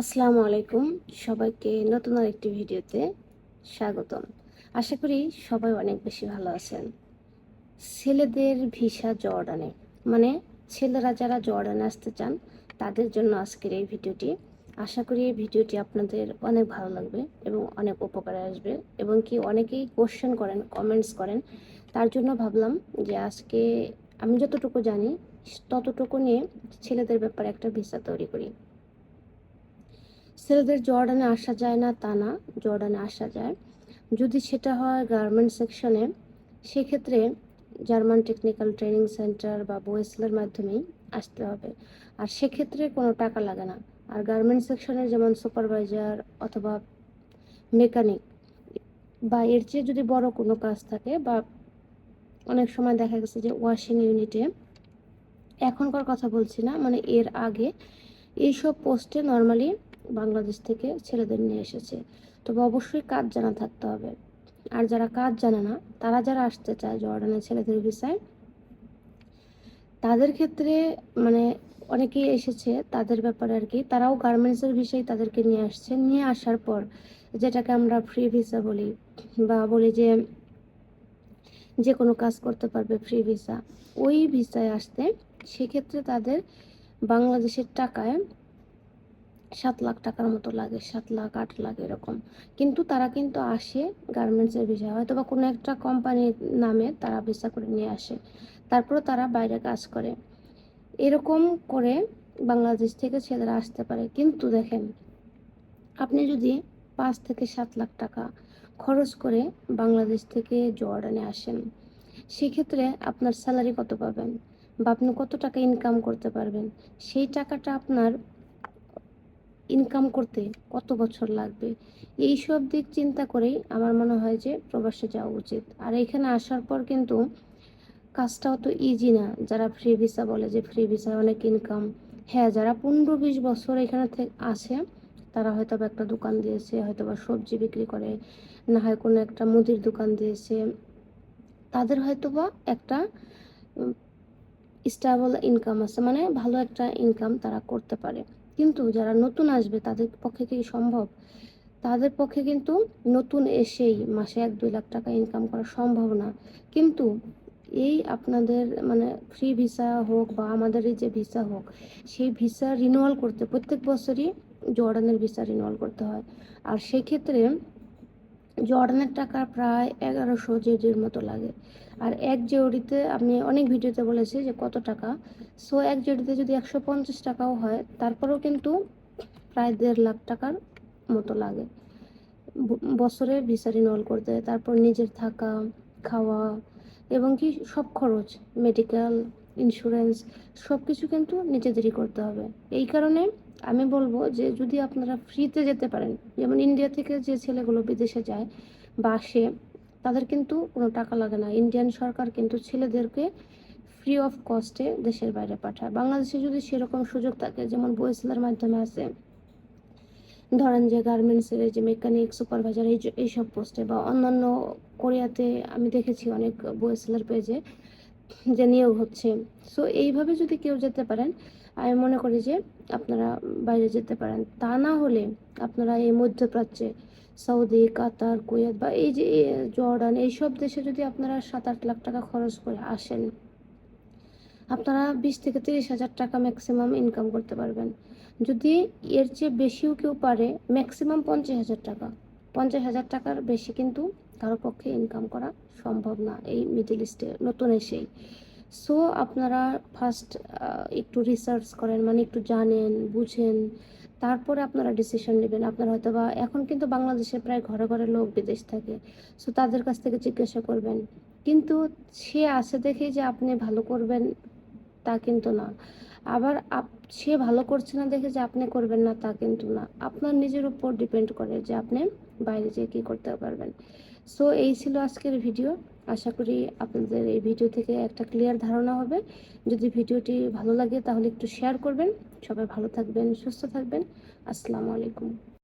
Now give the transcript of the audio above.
আসসালামু আলাইকুম। সবাইকে নতুন আরেকটি ভিডিওতে স্বাগতম। আশা করি সবাই অনেক বেশি ভালো আছেন। ছেলেদের ভিসা জর্ডানে মানে ছেলেরা যারা জর্ডানে আসতে চান, তাদের জন্য আজকের এই ভিডিওটি। আশা করি এই ভিডিওটি আপনাদের অনেক ভালো লাগবে এবং অনেক উপকারে আসবে এবং কি অনেকেই কোশ্চেন করেন কমেন্টস করেন। তার জন্য ভাবলাম যে আজকে আমি যতটুকু জানি, ততটুকু নিয়ে ছেলেদের ব্যাপারে একটা ভিসা তৈরি করি। ছেলেদের জর্ডানে আসা যায় না, তা না, জর্ডানে আসা যায়। যদি সেটা হয় গার্মেন্ট সেকশনে, সেক্ষেত্রে জার্মান টেকনিক্যাল ট্রেনিং সেন্টার বা বোয়েসেলের মাধ্যমেই আসতে হবে। আর সেক্ষেত্রে কোনো টাকা লাগে না। আর গার্মেন্ট সেকশনে যেমন সুপারভাইজার অথবা মেকানিক, বা এর চেয়ে যদি বড় কোনো কাজ থাকে, বা অনেক সময় দেখা গেছে যে ওয়াশিং ইউনিটে, এখনকার কথা বলছি না মানে এর আগে এইসব পোস্টে নর্মালি বাংলাদেশ থেকে ছেলেদের নিয়ে এসেছে। তবে অবশ্যই কাজ জানা থাকতে হবে। আর যারা কাজ জানে না, তারা যারা আসতে চায় জর্ডানের ছেলেদের ভিসায় তাদের ক্ষেত্রে মানে অনেকেই এসেছে, তাদের ব্যাপারে আর কি। তারাও গার্মেন্টসের বিষয়ে তাদেরকে নিয়ে আসছে। নিয়ে আসার পর যেটাকে আমরা ফ্রি ভিসা বলি বা বলি যে যে কোনো কাজ করতে পারবে ফ্রি ভিসা ওই ভিসায় আসতে সেক্ষেত্রে তাদের বাংলাদেশের টাকায় সাত লাখ টাকার মতো লাগে, সাত লাখ আট লাখ এরকম। কিন্তু তারা কিন্তু আসে গার্মেন্টসের ভিসা হয়তো বা কোনো একটা কোম্পানির নামে তারা ভিসা করে নিয়ে আসে। তারপরে তারা বাইরে কাজ করে। এরকম করে বাংলাদেশ থেকে ছেলেরা আসতে পারে। কিন্তু দেখেন, আপনি যদি পাঁচ থেকে সাত লাখ টাকা খরচ করে বাংলাদেশ থেকে জর্ডানে আসেন, সেক্ষেত্রে আপনার স্যালারি কত পাবেন? বা আপনি কত টাকা ইনকাম করতে পারবেন? সেই টাকাটা আপনার ইনকাম করতে কত বছর লাগবে? এই সব দিক চিন্তা করেই আমার মনে হয় যে প্রবাসে যাওয়া উচিত। আর এখানে আসার পর কিন্তু কাজটা অত ইজি না। যারা ফ্রি ভিসা বলে যে ফ্রি ভিসায় অনেক ইনকাম হ্যাঁ যারা পনেরো বিশ বছর এখানে আসে তারা হয়তো একটা দোকান দিয়েছে হয়তো বা সবজি বিক্রি করে। না হয় কোনো একটা মুদির দোকান দিয়েছে। তাদের হয়তো বা একটা স্টেবল ইনকাম আছে। মানে ভালো একটা ইনকাম তারা করতে পারে। কিন্তু যারা নতুন আসবে তাদের পক্ষে কি সম্ভব? তাদের পক্ষে কিন্তু নতুন এসেই মাসে এক দুই লাখ টাকা ইনকাম করা সম্ভব না। কিন্তু এই আপনাদের মানে ফ্রি ভিসা হোক বা আমাদের এই যে ভিসা হোক, সেই ভিসা রিনুয়াল করতে প্রত্যেক বছরই জর্ডানের ভিসা রিনুয়াল করতে হয়। আর সেক্ষেত্রে জর্ডানের টাকা প্রায় এগারোশো জেডির মতো লাগে। আর এক জেওড়িতে আমি অনেক ভিডিওতে বলেছি যে কত টাকা। সো এক জেওড়িতে যদি একশো পঞ্চাশ টাকাও হয়, তারপরেও কিন্তু প্রায় দেড় লাখ টাকার মতো লাগে। বছরে ভিসা রিনল করতে, তারপর নিজের থাকা, খাওয়া এবং কি সব খরচ মেডিকেল ইন্স্যুরেন্স সব কিছু কিন্তু নিজেদেরই করতে হবে। এই কারণে আমি বলব যে যদি আপনারা ফ্রিতে যেতে পারেন, যেমন ইন্ডিয়া থেকে যে ছেলেগুলো বিদেশে যায় বা আসে, তাদের কিন্তু কোনো টাকা লাগে না। ইন্ডিয়ান সরকার কিন্তু ছেলেদেরকে ফ্রি অফ কস্টে দেশের বাইরে পাঠায়। বাংলাদেশে যদি সেরকম সুযোগ থাকে, যেমন বইসেলের মাধ্যমে আছে, ধরেন যে গার্মেন্টসের যে মেকানিক সুপারভাইজার এই এইসব পোস্টে বা অন্যান্য কোরিয়াতে আমি দেখেছি অনেক বইসেলের পেজে যে নিয়োগ হচ্ছে। সো এইভাবে যদি কেউ যেতে পারেন আমি মনে করি যে আপনারা বাইরে যেতে পারেন। তা না হলে আপনারা এই মধ্যপ্রাচ্যে সৌদি, কাতার, কুয়েত বা এই যে জর্ডান এইসব দেশে যদি আপনারা সাত আট লাখ টাকা খরচ করে আসেন, আপনারা বিশ থেকে তিরিশ হাজার টাকা ম্যাক্সিমাম ইনকাম করতে পারবেন। যদি এর চেয়ে বেশিও কেউ পারে ম্যাক্সিমাম পঞ্চাশ হাজার টাকা। পঞ্চাশ হাজার টাকার বেশি কিন্তু কারও পক্ষে ইনকাম করা সম্ভব না এই মিডিল ইস্টে নতুন এসেই। সো আপনারা ফার্স্ট একটু রিসার্চ করেন মানে একটু জানেন, বুঝেন, তারপরে আপনারা ডিসিশন নেবেন। আপনারা হয়তো বা এখন কিন্তু বাংলাদেশে প্রায় ঘরে ঘরে লোক বিদেশ থাকে সো তাদের কাছ থেকে জিজ্ঞাসা করবেন। কিন্তু সে আসে দেখে যে আপনি ভালো করবেন তা কিন্তু না। আবার সে ভালো করছে না দেখে যে আপনি করবেন না তা কিন্তু না। আপনার নিজের উপর ডিপেন্ড করে যে আপনি বাইরে যেয়ে কী করতে পারবেন। সো এই ছিল আজকের ভিডিও আশা করি আপনাদের এই ভিডিও থেকে একটা ক্লিয়ার ধারণা হবে। যদি ভিডিওটি ভালো লাগে তাহলে একটু শেয়ার করবেন। সবাই ভালো থাকবেন, সুস্থ থাকবেন। আসসালামু আলাইকুম।